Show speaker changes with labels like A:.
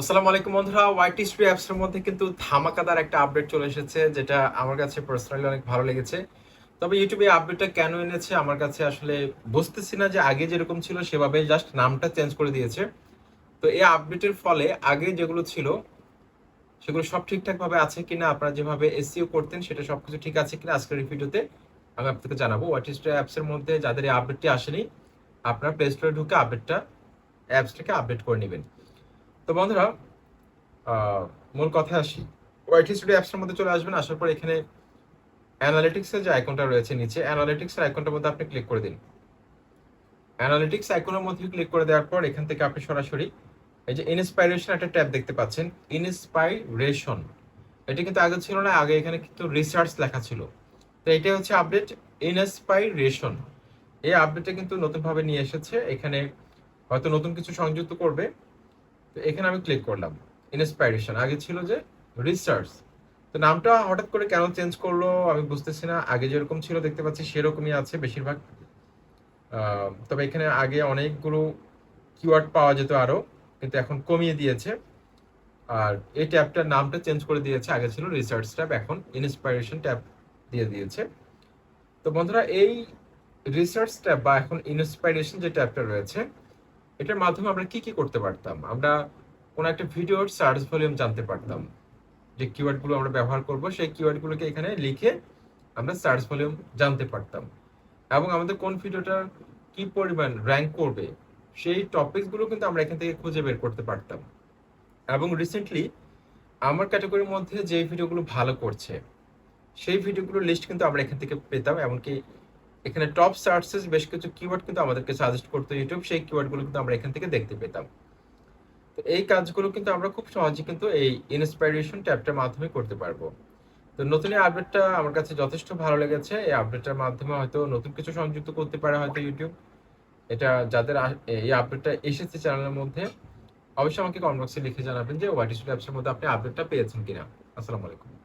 A: আসসালামু আলাইকুম বন্ধুরা ওয়াইটি স্ট্রি অ্যাপস এর মধ্যে কিন্তু ধামাকাদার একটা আপডেট চলে এসেছে, যেটা আমার কাছে পার্সোনালি অনেক ভালো লেগেছে। তবে ইউটিউবে আপডেটটা কেন এনেছে আমার কাছে আসলে বুঝতেছি না যে আগে যেরকম ছিল সেভাবে জাস্ট নামটা চেঞ্জ করে দিয়েছে। তো এই আপডেটের ফলে আগে যেগুলো ছিল, সেগুলো সব ঠিকঠাক ভাবে আছে কিনা, আপনারা যেভাবে এসইও করতেন সেটা সবকিছু ঠিক আছে কিনা আজকের ভিডিওতে আমি আপনাদেরকে জানাব। ওয়াইটি স্ট্রি অ্যাপস এর মধ্যে যাদের এই আপডেটটি আসেনি, আপনারা প্লে স্টোরে ঢুকে আপডেটটা অ্যাপসটাকে আপডেট করে নেবেন। তো বন্ধুরা মূল কথায় আসি। ওয়াইটি স্টুডিও অ্যাপসের মধ্যে চলে আসবেন, আসার পর এখানে অ্যানালিটিক্সের যে আইকনটা রয়েছে নিচে অ্যানালিটিক্সের আইকনটার মধ্যে আপনি ক্লিক করে দিন। অ্যানালিটিক্স আইকনের মধ্যে ক্লিক করে দেওয়ার পর এখান থেকে আপনি সরাসরি এই যে ইনস্পাইরেশন একটা ট্যাব দেখতে পাচ্ছেন ইনস্পাইরেশন এটা কিন্তু আগে ছিল না, আগে এখানে কিন্তু রিসার্চ লেখা ছিল। তো এটাই হচ্ছে আপডেট ইনস্পাইরেশন এই আপডেটটা কিন্তু নতুনভাবে নিয়ে এসেছে, এখানে হয়তো নতুন কিছু সংযুক্ত করবে। তো এখানে আমি ক্লিক করলাম। ইন্সপাইরেশন আগে ছিল যে রিসার্চ তো নামটা হঠাৎ করে কেন চেঞ্জ করল আমি বুঝতেছি না। আগে যেরকম ছিল দেখতে পাচ্ছি সেরকমই আছে বেশিরভাগ। তবে এখানে আগে অনেকগুলো কিওয়ার্ড পাওয়া যেত আরও কিন্তু এখন কমিয়ে দিয়েছে। আর এই ট্যাবটার নামটা চেঞ্জ করে দিয়েছে। আগে ছিল রিসার্চ ট্যাব, এখন ইন্সপাইরেশন ট্যাব দিয়ে দিয়েছে। তো বন্ধুরা, এই রিসার্চ ট্যাব বা এখন ইন্সপাইরেশন যে ট্যাবটা রয়েছে এটার মাধ্যমে আমরা কি কি করতে পারতাম? আমরা কোনো একটা ভিডিওর সার্চ ভলিউম জানতে পারতাম। যে কিওয়ার্ডগুলো আমরা ব্যবহার করব, সেই কিওয়ার্ডগুলোকে এখানে লিখে আমরা সার্চ ভলিউম জানতে পারতাম। এবং আমাদের কোন ভিডিওটা কি পরিমাণ র্যাঙ্ক করবে, সেই টপিকসগুলো কিন্তু আমরা এখান থেকে খুঁজে বের করতে পারতাম। এবং রিসেন্টলি আমার ক্যাটাগরির মধ্যে যে ভিডিওগুলো ভালো করছে, সেই ভিডিওগুলোর লিস্ট কিন্তু আমরা এখান থেকে পেতাম। এমনকি এখানে টপ সার্চেস বেশ কিছু কিওয়ার্ড কিন্তু আমাদেরকে সাজেস্ট করতো ইউটিউব সেই কিওয়ার্ডগুলো কিন্তু আমরা এখান থেকে দেখতে পেতাম। তো এই কাজগুলো কিন্তু আমরা খুব সহজে কিন্তু এই ইন্সপাইরেশন ট্যাবটার মাধ্যমে করতে পারব। তো নতুন এই আপডেটটা আমার কাছে যথেষ্ট ভালো লেগেছে। এই আপডেটটার মাধ্যমে হয়তো নতুন কিছু সংযুক্ত করতে পারে হয়তো ইউটিউব এটা যাদের এই আপডেটটা এসেছে চ্যানেলের মধ্যে, অবশ্যই আমাকে কমেন্ট বক্সে লিখে জানাবেন যে ওয়াইটি অ্যাপসের মধ্যে আপনি আপডেটটা পেয়েছেন কিনা। আসসালামু আলাইকুম।